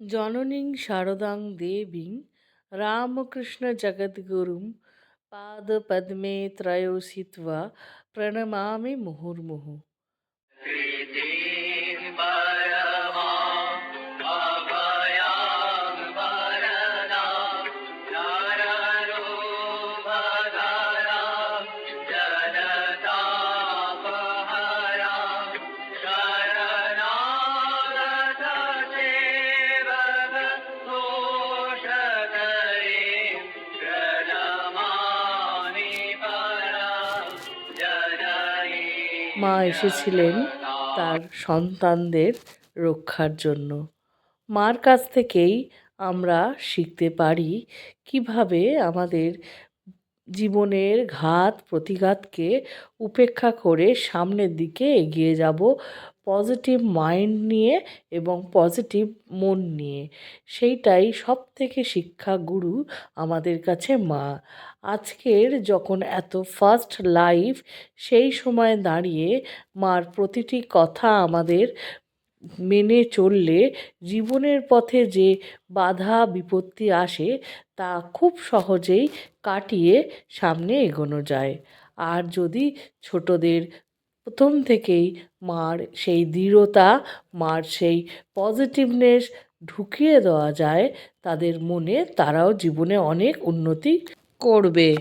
জননীং শারদাং দেবীং রামকৃষ্ণজগদ্গুরুং পাদপদ্মে ত্রয়োসিত্বা প্রণমামি মুহুর্মুহুঃ। মা এসেছিলেন তার সন্তানদের রক্ষার জন্য। মার কাছ থেকেই আমরা শিখতে পারি কীভাবে আমাদের জীবনের ঘাত প্রতিঘাতকে উপেক্ষা করে সামনের দিকে এগিয়ে যাব পজিটিভ মাইন্ড নিয়ে এবং পজিটিভ মন নিয়ে। সেইটাই সব থেকে শিক্ষা গুরু আমাদের কাছে মা। আজকের যখন এত ফার্স্ট লাইফ সেই সময় দাঁড়িয়ে মার প্রতিটি কথা আমাদের মেনে চললে জীবনের পথে যে বাধা বিপত্তি আসে, তা খুব সহজেই কাটিয়ে সামনে এগোনো যায়। আর যদি ছোটদের প্রথম থেকেই মার সেই দৃঢ়তা, মার সেই পজিটিভনেস ঢুকিয়ে দেওয়া যায়, তাদের মনে তারাও জীবনে অনেক উন্নতি করবে।